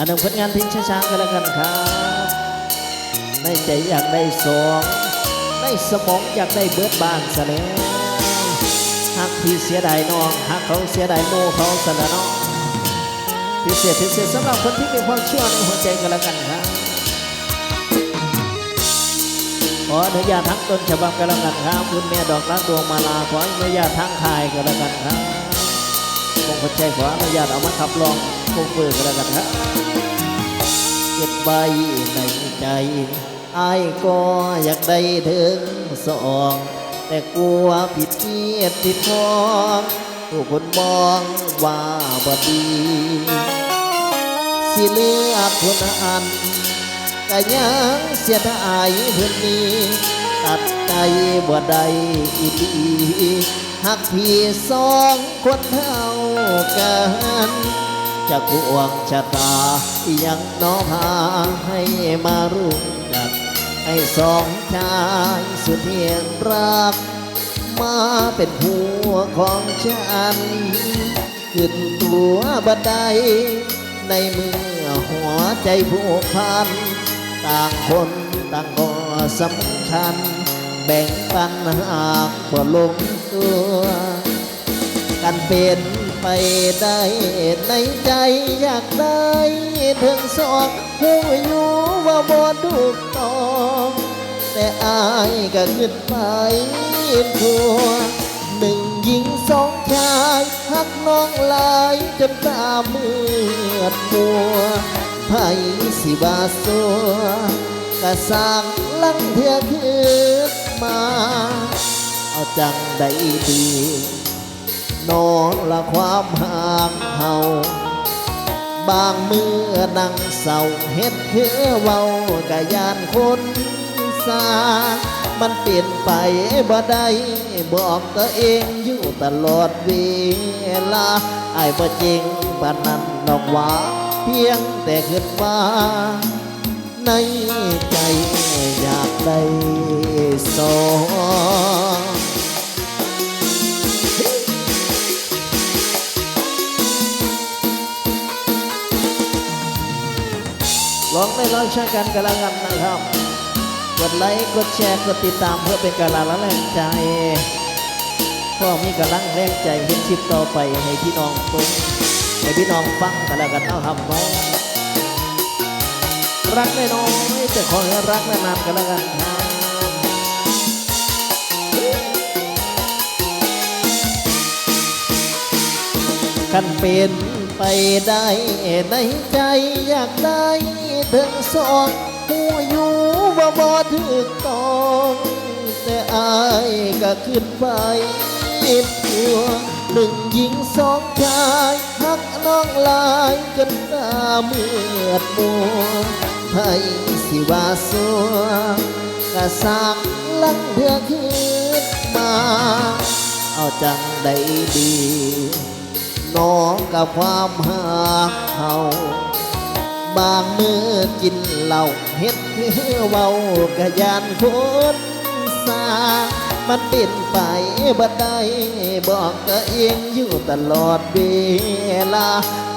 อันนึ่งผลงานเพลงช้าๆกันแล้วกันครับในใจอยากได้สองในสมองอยากได้เบิดบานซะแล้วหากพี่เสียดายน้องหากเขาเสียดายโมเขาสละน้องพิเศษพิเศษสำหรับคนที่มีความเชื่อในหัวใจกันแล้วกันครับขออนุญาตทั้งต้นฉบับกันแล้วกันครับคุณแม่ดอกรักดวงมาลาขออนุญาตทั้งคายกันแล้วกันครับคงพอใจขออนุญาตเอามาขับลอง คเปิดกันแล้วกันครับเก็บใบในใจไอ้ายก็อยากได้ถึงสอง แต่กลัวผิดเกียรติมองผู้คนมองว่าบดี สิเลือกคนอันก็ยังเสียดายเพื่อนนี้ ตัดใจบ่ได้อีดีหักพี่สองคนเท่ากัน จะกวงชะตา ยังน้อพาให้มารู้จักให้สองชายสุดเทียนรัก มาเป็นผัวของฉันขึ้นตัวบันได ในเมื่อหัวใจผูกพัน ต่างคนต่างก็สำคัญ แบ่งปันหากบ่ลงตัว กันเป็น ไปได้ในใจอยากได้ถึงสองหูอยู่ว่าบ่ถูกต้องแต่อายก็ขึ้นไปทัวหนึ่งหญิงสองชายหักน้องลายจนตาเมือดมัวไผสิบาสัวกะสร้างลังเถื่อขึ้นมา เอาจังได้ดี นอนละความห่างเฮาบางมือนั่งเศร้าเฮ็ดคือเว้ากะยานคนสามันเปลี่ยนไปบ่ได้บอกตัวเองอยู่ตลอดเวลาไอ้บ่จริงปานนั้นดอกว่า เพียงแต่คิดว่า ในใจอยากได้สอง ลองได้ลองช่วยกันกันล้วกันนะครับ กดไลค์กดแชร์กดติดตามเพื่อเป็นกำลังและแรงใจพ่อมีกำลังแรงใจเห็นคลิปต่อไปให้พี่น้องฟังให้พี่น้องฟังกันล้วกันเอาครับน้รักน้อยแต่ขอให้รักนานๆกันล้วกันครับกันเป็นไปได้ในใจอยากได้ ถึงสองหูอยู่ว่าบ่ถึกต้องแต่อายก็ขึ้นไปผัวหนึ่งหญิงสองชายหักน้องลายจนตาเมือดมัวให้สิว่าสัวกะสากลังเถื่อขึ้นมา เอาจังได้ดีน้องกับความหักเขา บางมือกินเหล้าเฮ็ดคือเว้ากะยานคนสามันเป็นไปบ่ได้บอกตัวเองอยู่ตลอดเวลา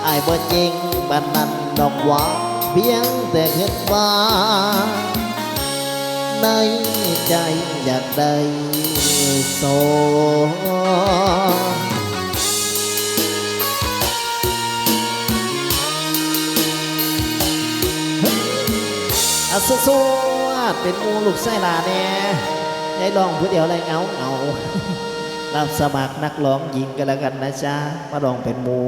อายบ่จริงบันนั้นดอกว่าเพียงแต่คิดว่าในใจอยากได้สอ อาสู้ๆเป็นมูลูกไส้ลาเนี่ยยายลองผู้เดียวอะไรเงาเงารับสมัครนักร้องหญิงกันแล้วกันนะจ๊ะมาลองเป็นมู